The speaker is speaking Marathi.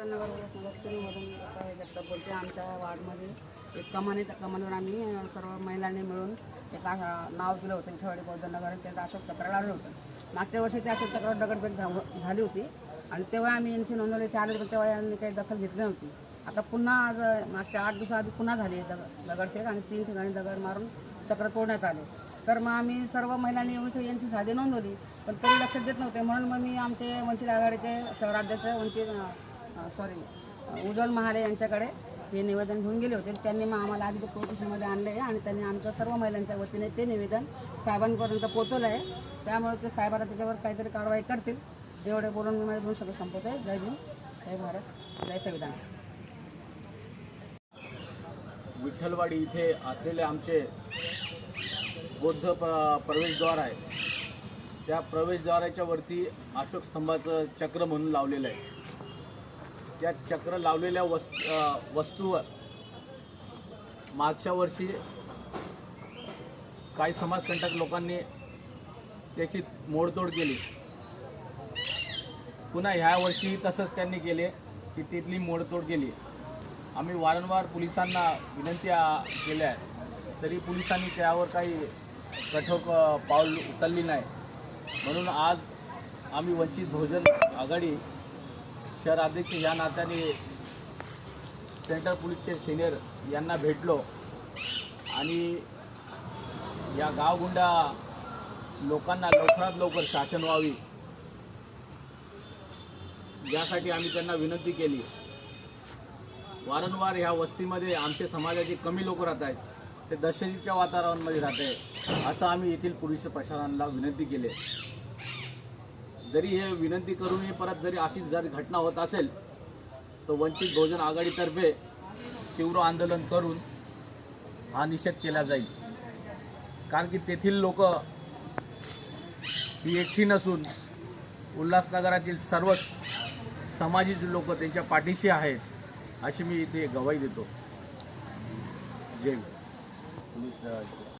जगताप बोलते आमच्या वार्डमध्ये एक कमान आहे त्या कमानवर आम्ही सर्व महिलांनी मिळून एक नाव दिलं होतं. इथेवाडी बौद्ध नगर त्याचं अशोक तक्रार आलं होतं. मागच्या वर्षी त्या अशोक तक्रार दगडफेक झा- झाली होती. आणि तेव्हा आम्ही एन सी नोंदवली. ते आले तेव्हा यांनी काही दखल घेतली नव्हती. आता पुन्हा आज मागच्या आठ दिवसाआधी पुन्हा झाली दग दगडफेक आणि तीन ठिकाणी दगड मारून चक्र तोडण्यात आले. तर मग आम्ही सर्व महिलांनी येऊन इथे एन सी साधी नोंदवली. पण तरी लक्षात देत नव्हते. म्हणून मग मी आमचे वंचित आघाडीचे शहराध्यक्ष वंचित सॉरी उज्ज्वल महाले यांच्याकडे हे निवेदन घेऊन गेले होते. त्यांनी मग आम्हाला आधी कोर्टिशनमध्ये आणले आणि त्यांनी आमच्या सर्व महिलांच्या वतीने ते निवेदन साहेबांपर्यंत पोहोचवलं आहे. त्यामुळे ते साहेबाला त्याच्यावर काहीतरी कारवाई करतील. एवढे बोलून मी माझे दोन शब्द संपवते. जय भीम. जय भारत. जय संविधान. विठ्ठलवाडी इथे असलेले आमचे बौद्ध प- प्रवेशद्वार आहे. त्या प्रवेशद्वाराच्या वरती अशोक स्तंभाचं चक्र म्हणून लावलेलं आहे. त्या चक्र लावलेल्या वस् वस्तूवर मागच्या वर्षी काही समाजकंटक लोकांनी त्याची मोडतोड केली. पुन्हा ह्या वर्षी तसंच त्यांनी केले की तिथली मोडतोड केली. आम्ही वारंवार पोलिसांना विनंती केल्या आहे तरी पोलिसांनी त्यावर काही कठोर पाऊल उचलली नाही. म्हणून आज आम्ही वंचित बहुजन आघाडी शहर अध्यक्ष या नात्याने सेंट्रल पोलीसचे सिनियर यांना भेटलो आणि या गावगुंडा लोकांना लवकरात लवकर शासन व्हावी यासाठी आम्ही त्यांना विनंती केली वारंवार ह्या वस्तीमध्ये आमच्या समाजाचे कमी लोक राहत आहेत ते दहशतीच्या वातावरणामध्ये राहत आहे असं आम्ही येथील पोलीस प्रशासनाला विनंती केली आहे. जरी हे विनंती करूनही परत जरी अशीच जर घटना होत असेल तर वंचित बहुजन आघाडीतर्फे तीव्र आंदोलन करून हा निषेध केला जाईल. कारण की तेथील लोक ही एकटी नसून उल्हासनगरातील सर्वच समाजाचे लोक त्यांच्या पाठीशी आहेत अशी मी इथे गवाही देतो. जय